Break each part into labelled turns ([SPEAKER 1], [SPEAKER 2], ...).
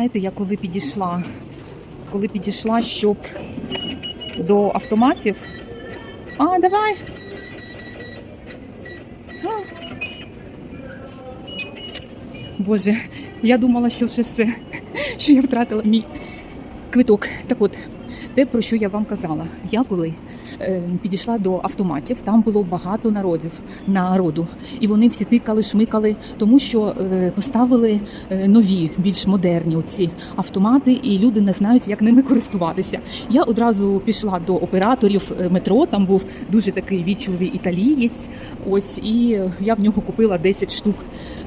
[SPEAKER 1] знаєте, я коли підійшла, коли підійшла, щоб до автоматів. А, давай. А. Боже, я думала, що вже все, що я втратила мій квиток. Так от, те, про що я вам казала. Я коли підійшла до автоматів, там було багато народів народу, і вони всі тикали, шмикали, тому що е, поставили е, нові, більш модерні оці автомати, і люди не знають, як ними користуватися. Я одразу пішла до операторів е, метро. Там був дуже такий вічливий італієць. Ось і е, я в нього купила 10 штук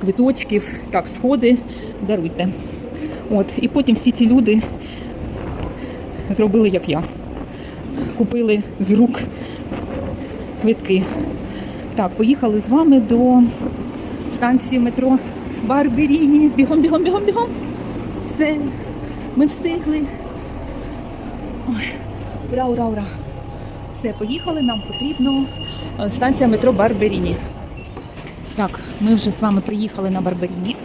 [SPEAKER 1] квиточків. Так, сходи, даруйте. От, і потім всі ці люди зробили, як я. Купили з рук квитки. Так, поїхали з вами до станції метро Барберіні. Бігом, бігом, бігом, бігом. Все, ми встигли. Ой, ура, ура, ура. Все, поїхали, нам потрібно е, станція метро Барберіні. Так, ми вже з вами приїхали на Барберіні.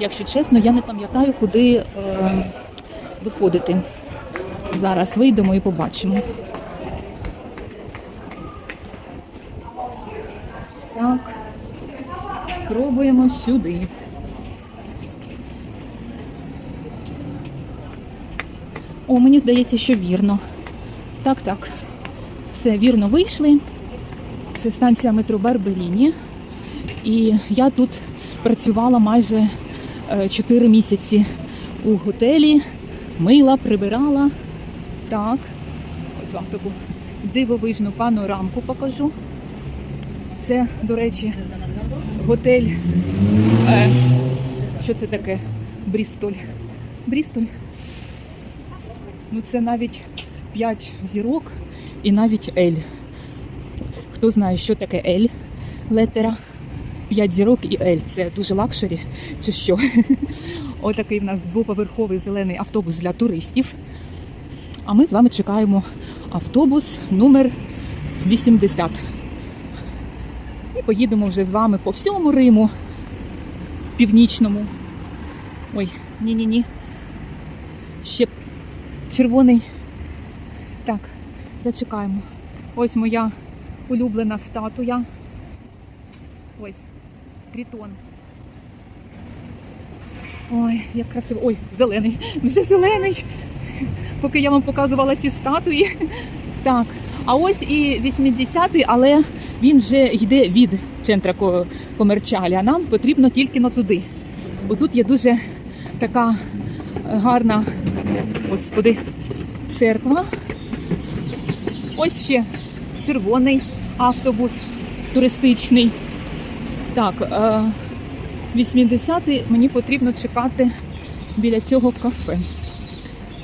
[SPEAKER 1] Якщо чесно, я не пам'ятаю, куди е, виходити. Зараз вийдемо і побачимо. Так, спробуємо сюди. О, мені здається, що вірно. Так, так. Все, вірно вийшли. Це станція метро Барберіні. І я тут працювала майже 4 місяці у готелі, мила, прибирала. Так, ось вам таку дивовижну панорамку покажу. Це, до речі, готель. Е, що це таке? Брістоль. Брістоль. Ну, це навіть 5 зірок і навіть Ель. Хто знає, що таке Ель летера? 5 зірок і Ель. Це дуже лакшері, чи що? Отакий в нас двоповерховий зелений автобус для туристів. А ми з вами чекаємо автобус номер 80. І поїдемо вже з вами по всьому Риму північному. Ой, ні-ні-ні. Ще червоний. Так, зачекаємо. Ось моя улюблена статуя. Ось, трітон. Ой, як красиво. Ой, зелений. Вже зелений. Поки я вам показувала ці статуї. Так, а ось і 80-й, але він вже йде від центра ко- комерчалі, а нам потрібно тільки на туди. Бо тут є дуже така е, гарна, господи, церква. Ось ще червоний автобус туристичний. Так, е, 80-й мені потрібно чекати біля цього кафе.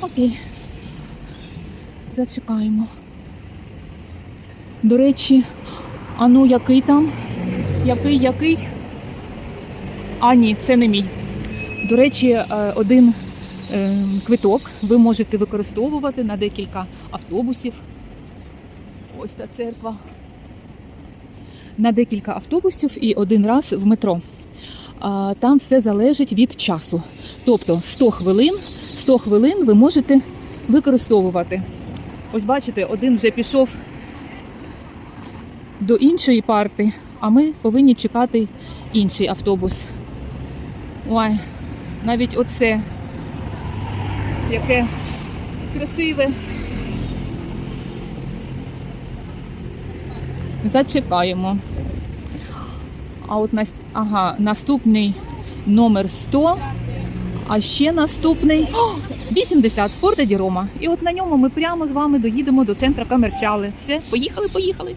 [SPEAKER 1] Окей. Зачекаємо. До речі, а ну який там? Який, який? А, ні, це не мій. До речі, е, один е, квиток ви можете використовувати на декілька автобусів. Ось та церква. На декілька автобусів і один раз в метро. Там все залежить від часу. Тобто 100 хвилин, 100 хвилин ви можете використовувати. Ось бачите, один вже пішов до іншої парти, а ми повинні чекати інший автобус. Ой, навіть оце яке красиве. Зачекаємо. А от нас, ага, наступний номер 100, а ще наступний о, 80 Порта Рома. І от на ньому ми прямо з вами доїдемо до центра Камерчали. Все, поїхали, поїхали.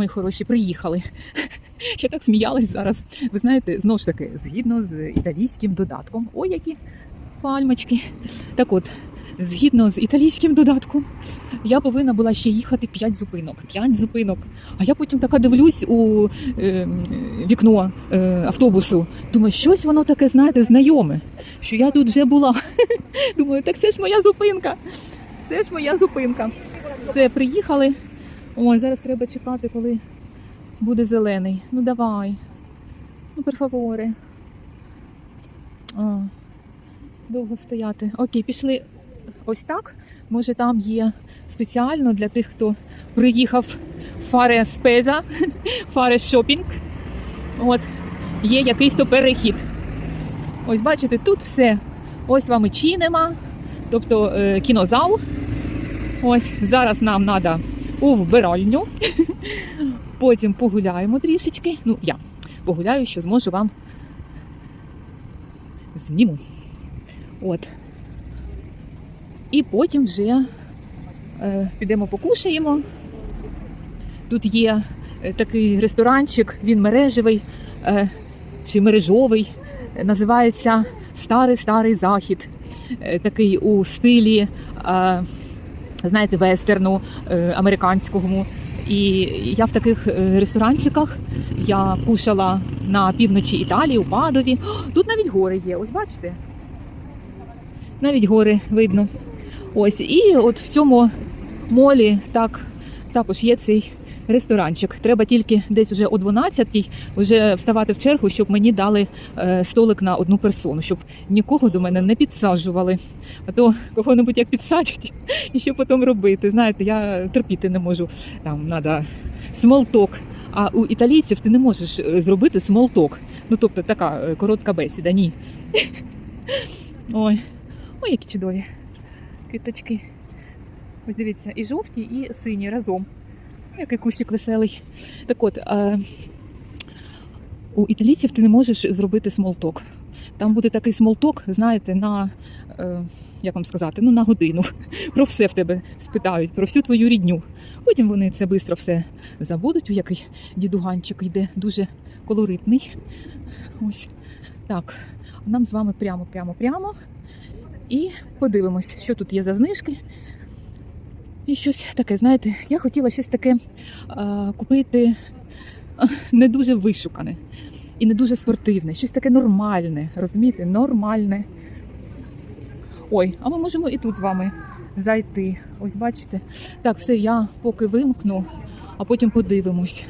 [SPEAKER 1] Мої хороші, приїхали. Я так сміялась зараз. Ви знаєте, знову ж таки, згідно з італійським додатком. Ой, які пальмочки. Так от, згідно з італійським додатком, я повинна була ще їхати 5 зупинок. 5 зупинок. А я потім така дивлюсь у е, вікно е, автобусу. Думаю, щось воно таке, знаєте, знайоме, що я тут вже була. Думаю, так це ж моя зупинка. Це ж моя зупинка. Все, приїхали. Ой, зараз треба чекати, коли буде зелений. Ну давай. Ну, перфаворе. А, довго стояти. Окей, пішли ось так. Може там є спеціально для тих, хто приїхав фаре спеза, фаре шопінг. От, є якийсь то перехід. Ось бачите, тут все. Ось вам і чинема, тобто е, кінозал. Ось зараз нам треба у вбиральню. Потім погуляємо трішечки. Ну, я погуляю, що зможу вам зніму. От. І потім вже е, підемо покушаємо. Тут є е, такий ресторанчик, він мережевий е, чи мережовий. Називається Старий Старий Захід. Е, такий у стилі, е, знаєте, вестерну е, американському. І я в таких е, ресторанчиках я кушала на півночі Італії, у Падові. Тут навіть гори є, ось бачите? Навіть гори видно. Ось, і от в цьому молі так, також є цей ресторанчик. Треба тільки десь вже о 12-й вже вставати в чергу, щоб мені дали е, столик на одну персону, щоб нікого до мене не підсаджували. А то кого-небудь як підсадять, і що потім робити. Знаєте, я терпіти не можу. Там треба смолток. А у італійців ти не можеш е, зробити смолток. Ну, тобто така е, коротка бесіда, ні. Ой, ой, які чудові квіточки. Ось дивіться, і жовті, і сині разом. Який кущик веселий. Так от, е, у італійців ти не можеш зробити смолток. Там буде такий смолток, знаєте, на, е, як вам сказати, ну на годину. Про все в тебе спитають, про всю твою рідню. Потім вони це швидко все забудуть, у який дідуганчик йде, дуже колоритний. Ось так. А нам з вами прямо, прямо, прямо. І подивимось, що тут є за знижки. І щось таке, знаєте, я хотіла щось таке а, купити не дуже вишукане і не дуже спортивне, щось таке нормальне, розумієте? Нормальне. Ой, а ми можемо і тут з вами зайти. Ось бачите. Так, все, я поки вимкну, а потім подивимось.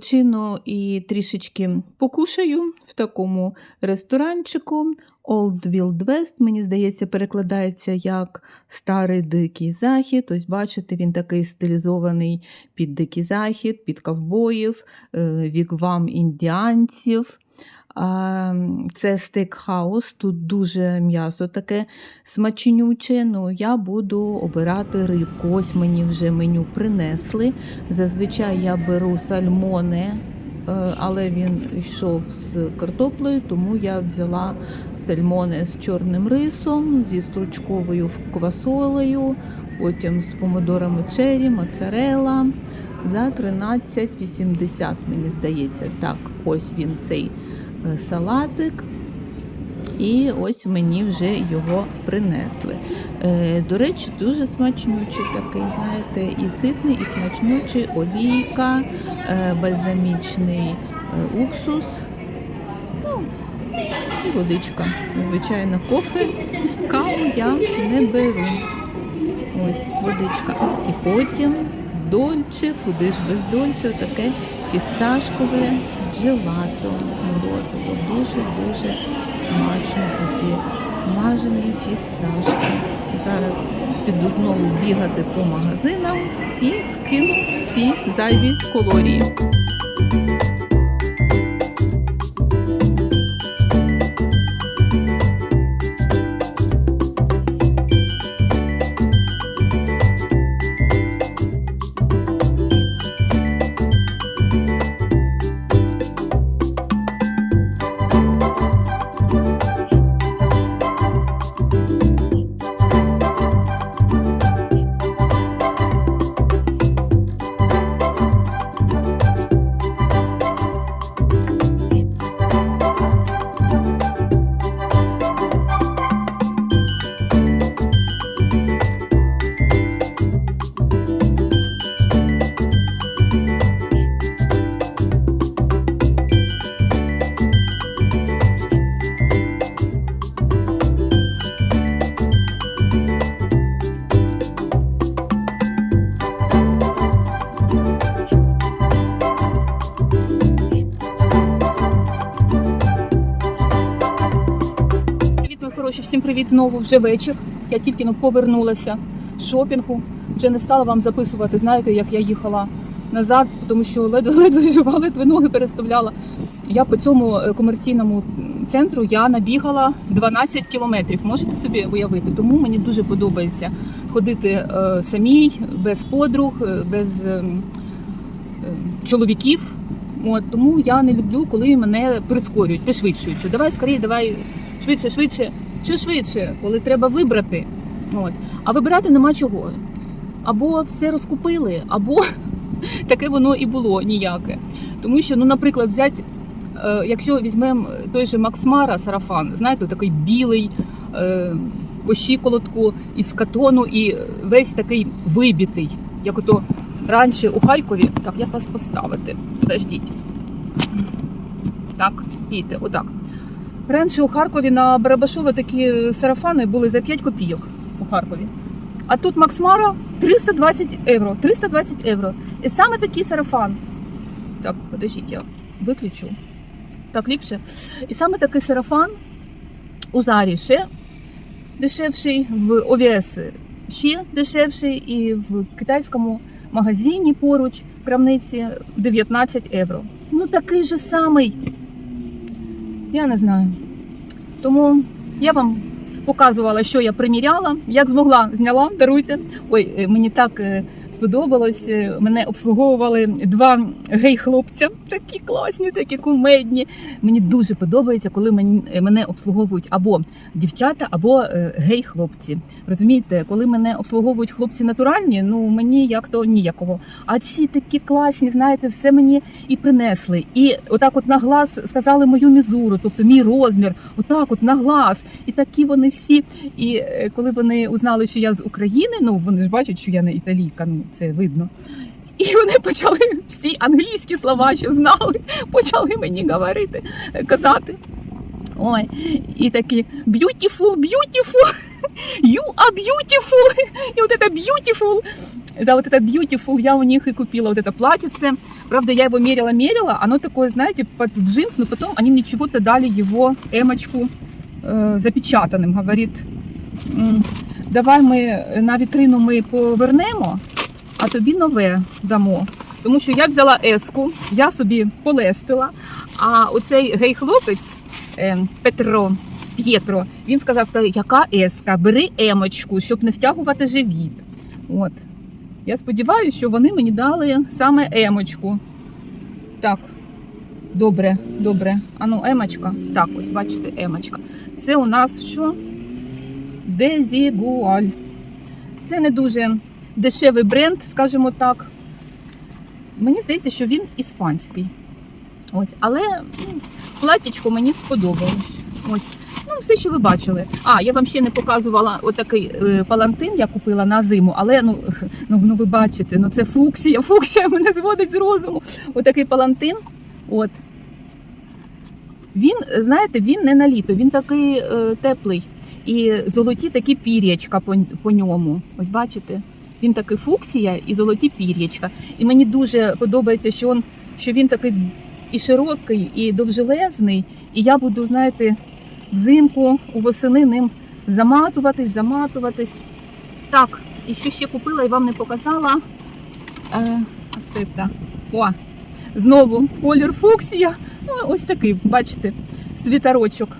[SPEAKER 1] Відпочину і трішечки покушаю в такому ресторанчику. Old Wild West, мені здається, перекладається як Старий Дикий Захід. Ось бачите, він такий стилізований під дикий захід, під ковбоїв, віквам вігвам індіанців. Це стейкхаус, тут дуже м'ясо таке смачнюче. Ну, я буду обирати рибку. Ось мені вже меню принесли. Зазвичай я беру сальмони, е, але він йшов з картоплею, тому я взяла сальмони з чорним рисом, зі стручковою квасолею, потім з помидорами чері, моцарелла. За 13,80, мені здається. Так, ось він цей салатик. І ось мені вже його принесли. Е, до речі, дуже смачнючий такий, знаєте, і ситний, і смачнючий, олійка, е, бальзамічний е, уксус. Ну, і водичка. Звичайно, кофе. Каву я не беру. Ось водичка. І потім дольче, куди ж без дольче, таке фісташкове джелато морозиво. Дуже-дуже смачно такі смажені фісташки. Зараз піду знову бігати по магазинам і скину ці зайві калорії. Знову. Вже вечір. Я тільки ну, повернулася з шопінгу. Вже не стала вам записувати, знаєте, як я їхала назад, тому що ледве ледве жива, ледве ноги переставляла. Я по цьому е, комерційному центру я набігала 12 кілометрів. Можете собі уявити? Тому мені дуже подобається ходити е, самій, без подруг, е, без ем, чоловіків. От, тому я не люблю, коли мене прискорюють, пришвидшують. Давай скоріше, давай швидше, швидше. Що швидше, коли треба вибрати. От. А вибирати нема чого. Або все розкупили, або таке воно і було ніяке. Тому що, ну, наприклад, взяти, е, якщо візьмемо той же Максмара сарафан, знаєте, такий білий е, по щиколотку із катону і весь такий вибитий, як ото раніше у Харкові. Так, як вас поставити? Подождіть. Так, стійте, отак. Раніше у Харкові на Барабашова такі сарафани були за 5 копійок у Харкові. А тут Максмара 320 євро. 320 євро. І саме такий сарафан. Так, подождіть, я виключу. Так, ліпше. І саме такий сарафан у Зарі ще дешевший, в ОВС ще дешевший, і в китайському магазині поруч крамниці 19 євро. Ну такий же самий. Я не знаю. Тому я вам показувала, що я приміряла, як змогла, зняла, даруйте. Ой, е, мені так е, сподобалось. е, Мене обслуговували два гей-хлопця, такі класні, такі кумедні. Мені дуже подобається, коли мене обслуговують або дівчата, або е, гей-хлопці. Розумієте, коли мене обслуговують хлопці натуральні, ну мені як то ніякого. А ці такі класні, знаєте, все мені і принесли. І отак, от на глаз сказали мою мізуру, тобто мій розмір, отак, от на глаз. І такі вони всі. І е, коли вони узнали, що я з України, ну вони ж бачать, що я не італійка, ну це видно. І вони почали всі англійські слова, що знали, почали мені говорити, е, казати. Ой, і такі beautiful, beautiful, you are beautiful. І от це beautiful. За вот это beautiful я у них и купила вот это платьице. Правда, я его мерила-мерила. Оно такое, знаете, под джинс, но потом они мне чего-то дали его эмочку э, запечатанным. Говорит, «М, давай ми на вітрину ми повернемо, а тобі нове дамо. Тому що я взяла еску, я собі полестила, А оцей гей-хлопець е, Петро П'єтро, він сказав, яка еска, бери емочку, щоб не втягувати живіт. От. Я сподіваюся, що вони мені дали саме емочку. Так, добре, добре. Ану, емочка. Так, ось бачите, емочка. Це у нас що? Дезігуаль. Це не дуже дешевий бренд, скажімо так. Мені здається, що він іспанський. Ось, але ну, мені сподобалось. Ось. Ну, все, що ви бачили. А, я вам ще не показувала отакий е, палантин, я купила на зиму, але ну, ну, ну ви бачите, ну це фуксія, фуксія мене зводить з розуму. Отакий палантин. От. Він, знаєте, він не на літо, він такий е, теплий. І золоті такі пір'ячка по, по ньому. Ось бачите? Він такий фуксія і золоті пір'ячка. І мені дуже подобається, що він, що він такий і широкий, і довжелезний. І я буду, знаєте, взимку у восени ним заматуватись, заматуватись. Так, і що ще купила і вам не показала. Е. О, знову колір фуксія. Ну, ось такий, бачите, світерочок.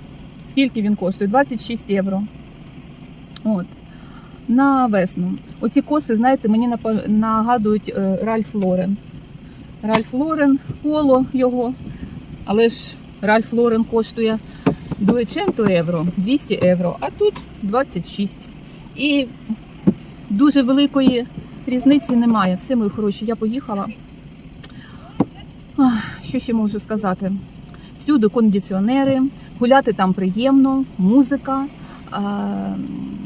[SPEAKER 1] Скільки він коштує? 26 євро. От. На весну. Оці коси, знаєте, мені нагадують е, Ральф Лорен. Ральф Лорен, поло його. Але ж Ральф Лорен коштує 200 євро, 200 євро, а тут 26. І дуже великої різниці немає. Все, мої хороші, я поїхала. Що ще можу сказати? Всюди кондиціонери, гуляти там приємно, музика,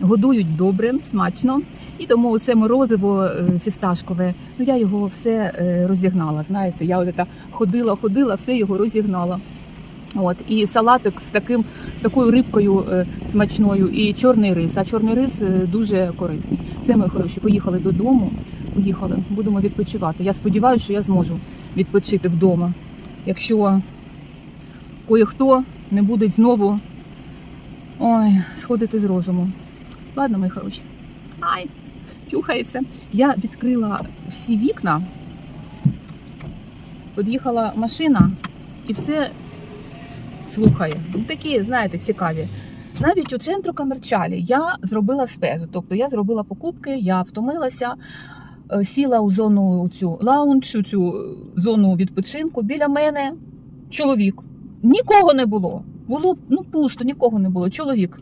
[SPEAKER 1] годують добре, смачно. І тому це морозиво е, фісташкове, ну я його все е, розігнала. Знаєте, я от ходила, ходила, все його розігнала. От і салатик з таким з такою рибкою е, смачною, і чорний рис. А чорний рис дуже корисний. Це ми хороші. Поїхали додому. Поїхали, будемо відпочивати. Я сподіваюся, що я зможу відпочити вдома. Якщо кое-хто не буде знову ой, сходити з розуму. Ладно, мої хороші. Ай, чухається. Я відкрила всі вікна, під'їхала машина і все слухає. Такі, знаєте, цікаві. Навіть у центру Камерчалі я зробила спезу. Тобто я зробила покупки, я втомилася, е, сіла у зону цю лаунж, у цю е, зону відпочинку. Біля мене чоловік. Нікого не було. Було ну пусто, нікого не було. Чоловік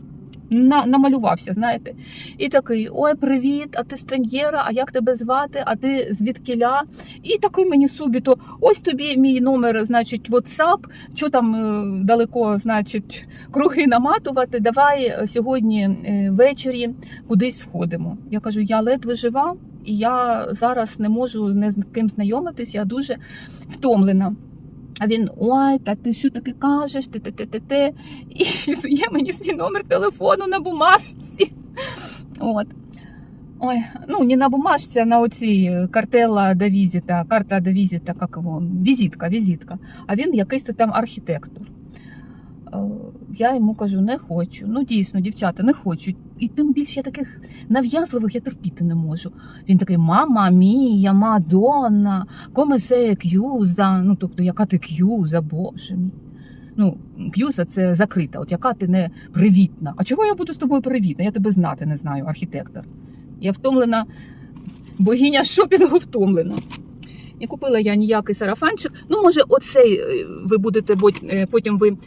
[SPEAKER 1] на, намалювався, знаєте. І такий: ой, привіт, а ти з Трен'єра, а як тебе звати? А ти звідкіля? І такий мені субіто, ось тобі мій номер, значить, WhatsApp, що там е, далеко, значить, круги наматувати. Давай е, сьогодні е, ввечері кудись сходимо. Я кажу, я ледве жива, і я зараз не можу не з ким знайомитись, я дуже втомлена. А він ой, та ти що таке кажеш? Ти те те те те і сує мені свій номер телефону на бумажці. От. Ой, ну не на бумажці, а на оцій е, картела до візита, карта до візита, як його, візитка, візитка. А він якийсь там архітектор. Е, Я йому кажу, не хочу. Ну дійсно, дівчата, не хочу. І тим більше я таких нав'язливих я терпіти не можу. Він такий мама мія, мадонна, комесе к'юза. Ну тобто, яка ти к'юза, боже мій. Ну, к'юза це закрита, от яка ти не привітна. А чого я буду з тобою привітна? Я тебе знати не знаю, архітектор. Я втомлена, богиня шопінгу втомлена. Не купила я ніякий сарафанчик. Ну, може, оцей е, ви будете е, потім ви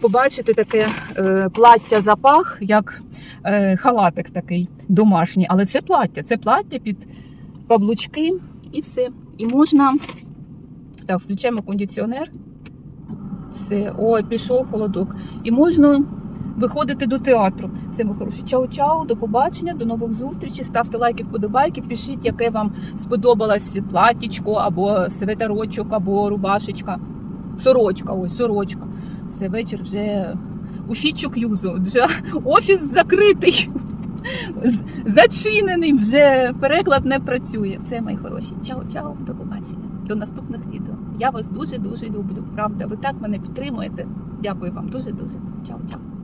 [SPEAKER 1] побачите таке е, плаття запах, як е, халатик такий домашній. Але це плаття, це плаття під каблучки і все. І можна. Так, включаємо кондиціонер. Все, ой, пішов холодок. І можна виходити до театру. Все, ми хороші. Чао-чао, до побачення, до нових зустрічей. Ставте лайки, вподобайки, пишіть, яке вам сподобалось платічко, або светерочок, або рубашечка. Сорочка, ось сорочка. Все, вечір вже у фічок юзу, вже офіс закритий, зачинений, вже переклад не працює. Все, мої хороші. Чао-чао, до побачення. До наступних відео. Я вас дуже-дуже люблю. Правда, ви так мене підтримуєте. Дякую вам дуже-дуже. Чао-чао.